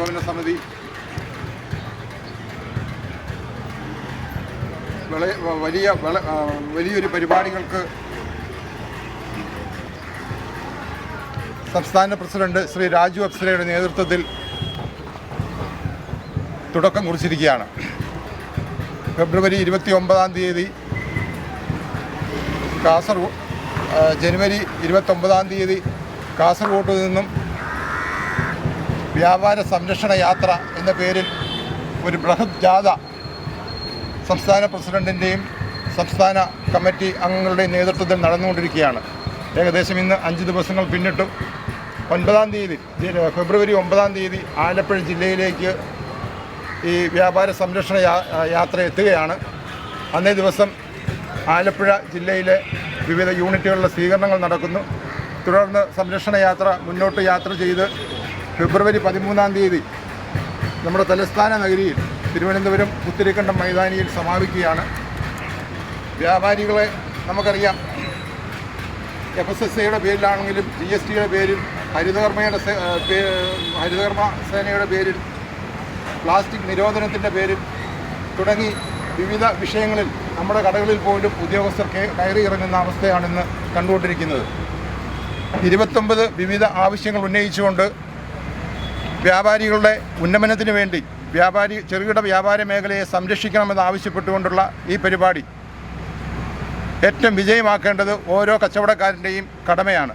ഏകോപന സമിതി. വലിയ വലിയൊരു പരിപാടികൾക്ക് സംസ്ഥാന പ്രസിഡന്റ് ശ്രീ രാജു അപ്സരയുടെ നേതൃത്വത്തിൽ തുടക്കം കുറിച്ചിരിക്കുകയാണ്. ഫെബ്രുവരി ഇരുപത്തി ഒമ്പതാം തീയതി കാസർഗോഡ് ജനുവരി ജനുവരി ഇരുപത്തൊമ്പതാം തീയതി കാസർഗോഡ് നിന്നും വ്യാപാര സംരക്ഷണ യാത്ര എന്ന പേരിൽ ഒരു ബൃഹത് ജാഥ സംസ്ഥാന പ്രസിഡന്റിന്റെയും സംസ്ഥാന കമ്മിറ്റി അംഗങ്ങളുടെയും നേതൃത്വത്തിൽ നടന്നുകൊണ്ടിരിക്കുകയാണ്. ഏകദേശം ഇന്ന് അഞ്ച് ദിവസങ്ങൾ പിന്നിട്ടു. ഒൻപതാം തീയതി ഫെബ്രുവരി ഒമ്പതാം തീയതി ആലപ്പുഴ ജില്ലയിലേക്ക് ഈ വ്യാപാര സംരക്ഷണ യാത്ര എത്തുകയാണ്. അന്നേ ദിവസം ആലപ്പുഴ ജില്ലയിലെ വിവിധ യൂണിറ്റുകളിലെ സ്വീകരണങ്ങൾ നടക്കുന്നു. തുടർന്ന് സംരക്ഷണ യാത്ര മുന്നോട്ട് യാത്ര ചെയ്ത് ഫെബ്രുവരി പതിമൂന്നാം തീയതി നമ്മുടെ തലസ്ഥാന നഗരിയിൽ തിരുവനന്തപുരം പുത്തിരിക്കണ്ടം മൈതാനിയിൽ സമാപിക്കുകയാണ്. വ്യാപാരികളെ നമുക്കറിയാം. എഫ് എസ് എസ് സിയുടെ പേരിലാണെങ്കിലും ജി എസ് ടിയുടെ പേരിൽ ഹരിതകർമ്മയുടെ ഹരിതകർമ്മ സേനയുടെ പേരിൽ പ്ലാസ്റ്റിക് നിരോധനത്തിന്റെ പേരിൽ തുടങ്ങി വിവിധ വിഷയങ്ങളിൽ നമ്മുടെ കടകളിൽ പോലും ഉദ്യോഗസ്ഥർ കയറി ഇറങ്ങുന്ന അവസ്ഥയാണിന്ന് കണ്ടുകൊണ്ടിരിക്കുന്നത്. ഇരുപത്തൊമ്പത് വിവിധ ആവശ്യങ്ങൾ ഉന്നയിച്ചുകൊണ്ട് വ്യാപാരികളുടെ ഉന്നമനത്തിന് വേണ്ടി വ്യാപാരി ചെറുകിട വ്യാപാര മേഖലയെ സംരക്ഷിക്കണമെന്ന് ആവശ്യപ്പെട്ടുകൊണ്ടുള്ള ഈ പരിപാടി ഏറ്റവും വിജയമാക്കേണ്ടത് ഓരോ കച്ചവടക്കാരന്റെയും കടമയാണ്.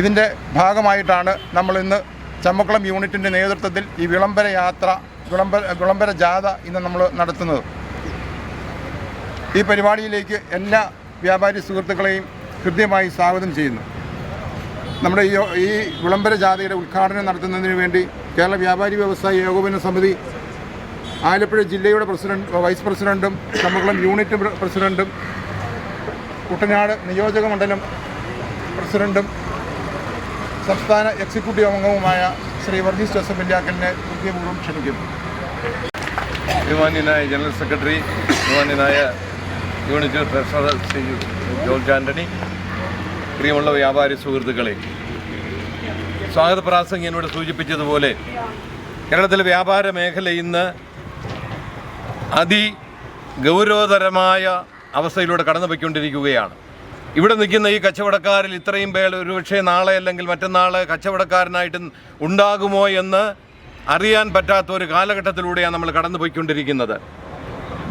ഇതിന്റെ ഭാഗമായിട്ടാണ് നമ്മൾ ഇന്ന് ചമ്മക്കുളം യൂണിറ്റിന്റെ നേതൃത്വത്തിൽ ഈ വിളംബര യാത്ര വിളംബര വിളംബര ജാഥ ഇന്ന് നമ്മൾ നടത്തുന്നത്. ഈ പരിപാടിയിലേക്ക് എല്ലാ വ്യാപാരി സുഹൃത്തുക്കളെയും ഹൃദ്യമായി സ്വാഗതം ചെയ്യുന്നു. നമ്മുടെ ഈ ഈ വിളംബര ജാഥയുടെ ഉദ്ഘാടനം നടത്തുന്നതിന് വേണ്ടി കേരള വ്യാപാരി വ്യവസായ ഏകോപന സമിതി ആലപ്പുഴ ജില്ലയുടെ പ്രസിഡന്റ് വൈസ് പ്രസിഡന്റും ചമ്മക്കുളം യൂണിറ്റ് പ്രസിഡന്റും കുട്ടനാട് നിയോജക മണ്ഡലം പ്രസിഡന്റും സംസ്ഥാന എക്സിക്യൂട്ടീവ് അംഗവുമായ ശ്രീ വർഗീസ് ജോസഫ് ഇല്ലാക്കലിനെ കൃത്യപൂർവം ക്ഷണിക്കുന്നു. ബഹുമാന്യനായ ജനറൽ സെക്രട്ടറി ബഹുമാന്യനായ യൂണിറ്റ് പ്രസിഡന്റ് ശ്രീ ജോർജ് ആന്റണി പ്രിയമുള്ള വ്യാപാരി സുഹൃത്തുക്കളെ സ്വാഗത പ്രാസംഗം എന്നോട് സൂചിപ്പിച്ചതുപോലെ കേരളത്തിലെ വ്യാപാര മേഖല ഇന്ന് അതി ഗൗരവതരമായ അവസ്ഥയിലൂടെ കടന്നു പോയിക്കൊണ്ടിരിക്കുകയാണ് ഇവിടെ നിൽക്കുന്ന ഈ കച്ചവടക്കാരിൽ ഇത്രയും പേർ ഒരുപക്ഷെ നാളെ അല്ലെങ്കിൽ മറ്റന്നാൾ കച്ചവടക്കാരനായിട്ട് ഉണ്ടാകുമോ എന്ന് അറിയാൻ പറ്റാത്ത ഒരു കാലഘട്ടത്തിലൂടെയാണ് നമ്മൾ കടന്നു പോയിക്കൊണ്ടിരിക്കുന്നത്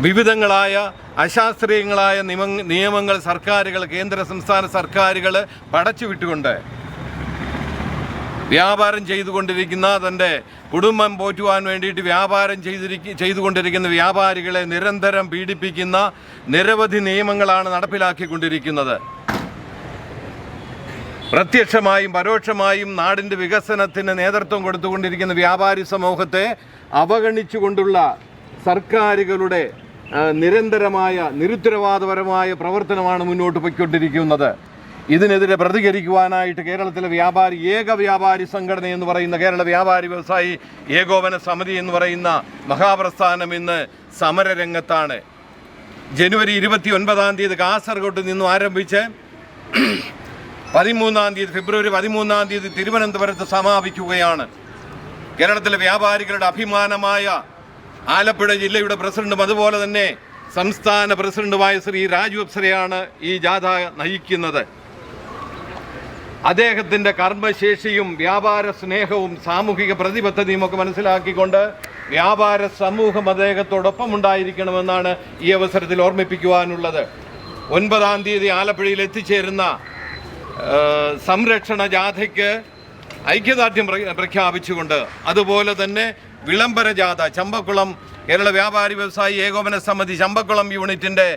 വിവിധങ്ങളായ അശാസ്ത്രീയങ്ങളായ നിയമ നിയമങ്ങൾ സർക്കാരുകൾ കേന്ദ്ര സംസ്ഥാന സർക്കാരുകൾ പടച്ചു വിട്ടുകൊണ്ട് വ്യാപാരം ചെയ്തുകൊണ്ടിരിക്കുന്ന തന്റെ കുടുംബം പോറ്റുവാൻ വേണ്ടിയിട്ട് വ്യാപാരം ചെയ്തിരിക്ക ചെയ്തുകൊണ്ടിരിക്കുന്ന വ്യാപാരികളെ നിരന്തരം പീഡിപ്പിക്കുന്ന നിരവധി നിയമങ്ങളാണ് നടപ്പിലാക്കിക്കൊണ്ടിരിക്കുന്നത്. പ്രത്യക്ഷമായും പരോക്ഷമായും നാടിന്റെ വികസനത്തിന് നേതൃത്വം കൊടുത്തുകൊണ്ടിരിക്കുന്ന വ്യാപാരി സമൂഹത്തെ അവഗണിച്ചുകൊണ്ടുള്ള സർക്കാരുകളുടെ നിരന്തരമായ നിരുത്തരവാദപരമായ പ്രവർത്തനമാണ് മുന്നോട്ട് പോയിക്കൊണ്ടിരിക്കുന്നത്. ഇതിനെതിരെ പ്രതികരിക്കുവാനായിട്ട് കേരളത്തിലെ വ്യാപാരി ഏക വ്യാപാരി സംഘടന എന്ന് പറയുന്ന കേരള വ്യാപാരി വ്യവസായി ഏകോപന സമിതി എന്ന് പറയുന്ന മഹാപ്രസ്ഥാനം ഇന്ന് സമരരംഗത്താണ്. ജനുവരി ഇരുപത്തി ഒൻപതാം തീയതി കാസർഗോഡ് നിന്നും ആരംഭിച്ച് പതിമൂന്നാം തീയതി ഫെബ്രുവരി പതിമൂന്നാം തീയതി തിരുവനന്തപുരത്ത് സമാപിക്കുകയാണ്. കേരളത്തിലെ വ്യാപാരികളുടെ അഭിമാനമായ ആലപ്പുഴ ജില്ലയുടെ പ്രസിഡന്റും അതുപോലെ തന്നെ സംസ്ഥാന പ്രസിഡന്റുമായ ശ്രീ രാജു അപ്സരയാണ് ഈ ജാഥ നയിക്കുന്നത്. അദ്ദേഹത്തിന്റെ കർമ്മശേഷിയും വ്യാപാര സ്നേഹവും സാമൂഹിക പ്രതിബദ്ധതയും ഒക്കെ മനസ്സിലാക്കിക്കൊണ്ട് വ്യാപാര സമൂഹം അദ്ദേഹത്തോടൊപ്പം ഉണ്ടായിരിക്കണമെന്നാണ് ഈ അവസരത്തിൽ ഓർമ്മിപ്പിക്കുവാനുള്ളത്. ഒൻപതാം തീയതി ആലപ്പുഴയിൽ എത്തിച്ചേരുന്ന സംരക്ഷണ ജാഥയ്ക്ക് ഐക്യദാർഢ്യം പ്രഖ്യാപിച്ചുകൊണ്ട് അതുപോലെ തന്നെ വിളംബര ജാഥ ചമ്പക്കുളം കേരള വ്യാപാരി വ്യവസായി ഏകോപന സമിതി ചമ്പക്കുളം യൂണിറ്റിന്റെ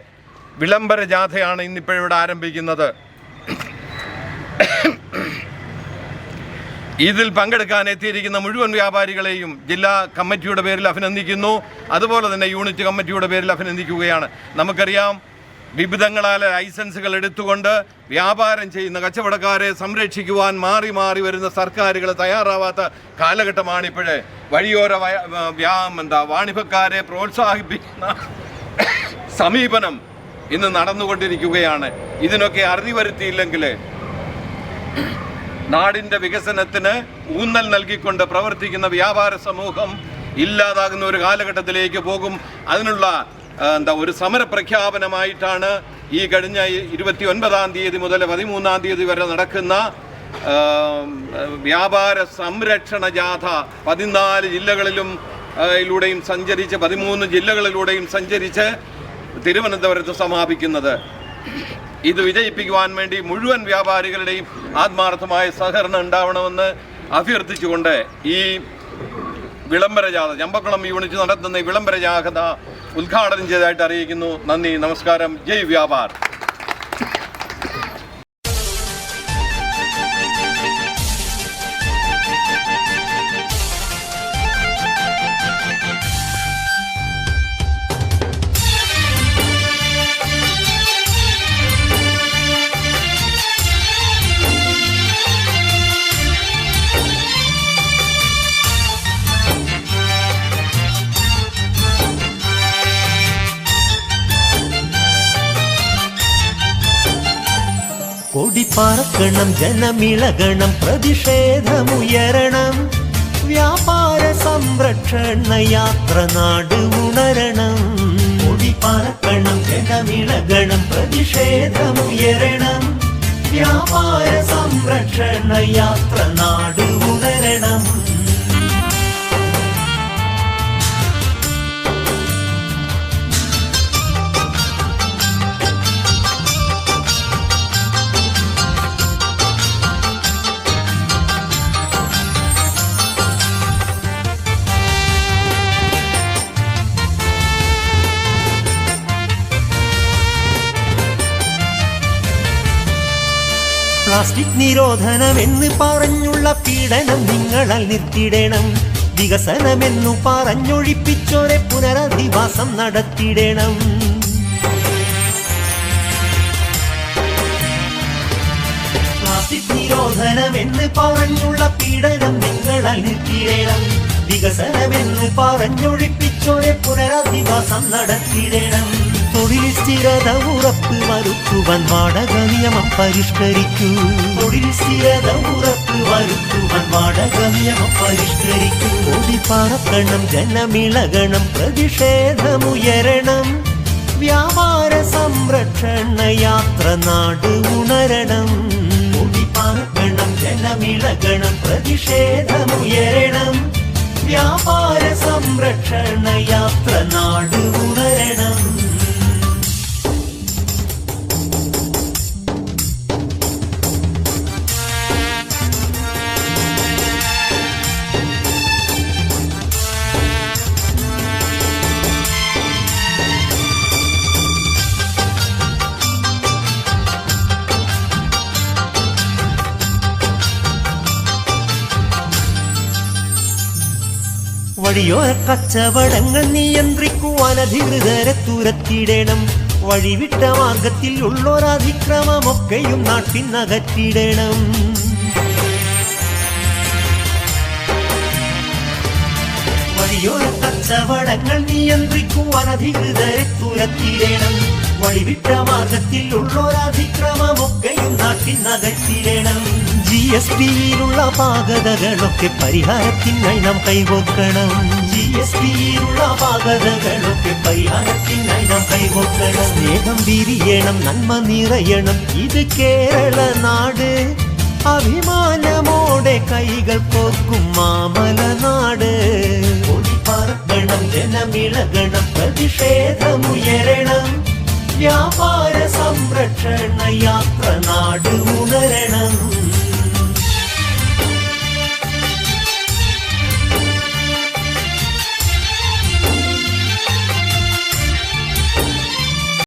വിളംബര ജാഥയാണ് ഇന്നിപ്പോഴിവിടെ ആരംഭിക്കുന്നത്. ഇതിൽ പങ്കെടുക്കാൻ എത്തിയിരിക്കുന്ന മുഴുവൻ വ്യാപാരികളെയും ജില്ലാ കമ്മിറ്റിയുടെ പേരിൽ അഭിനന്ദിക്കുന്നു. അതുപോലെ തന്നെ യൂണിറ്റ് കമ്മിറ്റിയുടെ പേരിൽ അഭിനന്ദിക്കുകയാണ്. നമുക്കറിയാം വിവിധങ്ങളായ ലൈസൻസുകൾ എടുത്തുകൊണ്ട് വ്യാപാരം ചെയ്യുന്ന കച്ചവടക്കാരെ സംരക്ഷിക്കുവാൻ മാറി മാറി വരുന്ന സർക്കാരുകൾ തയ്യാറാവാത്ത കാലഘട്ടമാണിപ്പോഴേ. വഴിയോര എന്താ വാണിഭക്കാരെ പ്രോത്സാഹിപ്പിക്കുന്ന സമീപനം ഇന്ന് നടന്നുകൊണ്ടിരിക്കുകയാണ്. ഇതിനൊക്കെ അറുതി വരുത്തിയില്ലെങ്കിൽ നാടിന്റെ വികസനത്തിന് ഊന്നൽ നൽകിക്കൊണ്ട് പ്രവർത്തിക്കുന്ന വ്യാപാര സമൂഹം ഇല്ലാതാകുന്ന ഒരു കാലഘട്ടത്തിലേക്ക് പോകും. അതിനുള്ള എന്താ ഒരു സമരപ്രഖ്യാപനമായിട്ടാണ് ഈ കഴിഞ്ഞ ഇരുപത്തി ഒൻപതാം തീയതി മുതൽ പതിമൂന്നാം തീയതി വരെ നടക്കുന്ന വ്യാപാര സംരക്ഷണ ജാഥ പതിനാല് ജില്ലകളിലും യിലൂടെയും സഞ്ചരിച്ച് പതിമൂന്ന് ജില്ലകളിലൂടെയും സഞ്ചരിച്ച് തിരുവനന്തപുരത്ത് സമാപിക്കുന്നത്. ഇത് വിജയിപ്പിക്കുവാൻ വേണ്ടി മുഴുവൻ വ്യാപാരികളുടെയും ആത്മാർത്ഥമായ സഹകരണം ഉണ്ടാവണമെന്ന് അഭ്യർത്ഥിച്ചുകൊണ്ട് ഈ വിളംബര ജാഥ ചമ്പക്കുളം യൂണിറ്റ് നടത്തുന്ന വിളംബര ജാഥ ഉദ്ഘാടനം ചെയ്തതായിട്ട് അറിയിക്കുന്നു. നന്ദി നമസ്കാരം. ജയ് വ്യാപാർ. കൊടി പറക്കണം ജനമിളകണം പ്രതിഷേധമുയരണം വ്യാപാര സംരക്ഷണ യാത്ര നാട് ഉണരണം. കൊടി ജനമിളകണം പ്രതിഷേധമുയരണം വ്യാപാര സംരക്ഷണ യാത്ര പ്ലാസ്റ്റിക് നിരോധനം എന്ന് പറഞ്ഞുള്ള പീഡനം നിങ്ങളാൽ നിർത്തിയിടണം. വികസനമെന്നു പറഞ്ഞൊഴിപ്പിച്ചോരെ പുനരധിവാസം നടത്തിയിടണം. പ്ലാസ്റ്റിക് നിരോധനം എന്ന് പറഞ്ഞുള്ള പീഡനം നിങ്ങളാൽ നിർത്തിയിടണം. വികസനമെന്ന് പറഞ്ഞൊഴിപ്പിച്ചോരെ പുനരധിവാസം നടത്തിയിടണം. തൊഴിൽ സ്ഥിരത ഉറപ്പ് വരുത്തുവാൻ വാടക നിയമം പരിഷ്കരിക്കൂ. തൊഴിൽ സ്ഥിരത ഉറപ്പ് വരുത്തുവാൻ വാടക നിയമം പരിഷ്കരിക്കൂ. ഓടി പറക്കണം ജനമിളകണം പ്രതിഷേധമുയരണം. വ്യാപാര സംരക്ഷണ യാത്ര നാട് ഉണരണം. ഓടി പറക്കണം ജനമിളകണം പ്രതിഷേധമുയരണം. വ്യാപാര സംരക്ഷണ യാത്ര നാട് ഉണരണം. വഴിയോര കച്ചവടങ്ങൾ നിയന്ത്രിക്കുവാൻ അധികൃതരെ തുരത്തിടണം വഴിവിട്ട മാർഗത്തിൽ ഉള്ളൊരതിക്രമമൊക്കെയും നാട്ടിനകറ്റിയിടണം വഴിയോര കച്ചവടങ്ങൾ നിയന്ത്രിക്കുവാൻ അധികൃതരെ തുരത്തിടണം വഴിവിട്ട മാർഗത്തിൽ ഉള്ളൊരതിക്രമമൊക്കെയും നാട്ടിനകറ്റിയിടണം ജി എസ് പിയിലുള്ള പാകതകളൊക്കെ പരിഹാരത്തിനായി നാം കൈവോക്കണം. ജി എസ് പിയിലുള്ള പാകതകളൊക്കെ പരിഹാരത്തിനായി നാം കൈവോക്കണം. സ്നേഹം വിരിയണം നന്മ നിറയണം. ഇത് കേരള നാട്. അഭിമാനമോടെ കൈകൾ പോക്കും മാമലനാട് പറക്കണം ജനമിളകണം പ്രതിഷേധമുയരണം. വ്യാപാര സംരക്ഷണ യാത്ര നാട് ഉണരണം.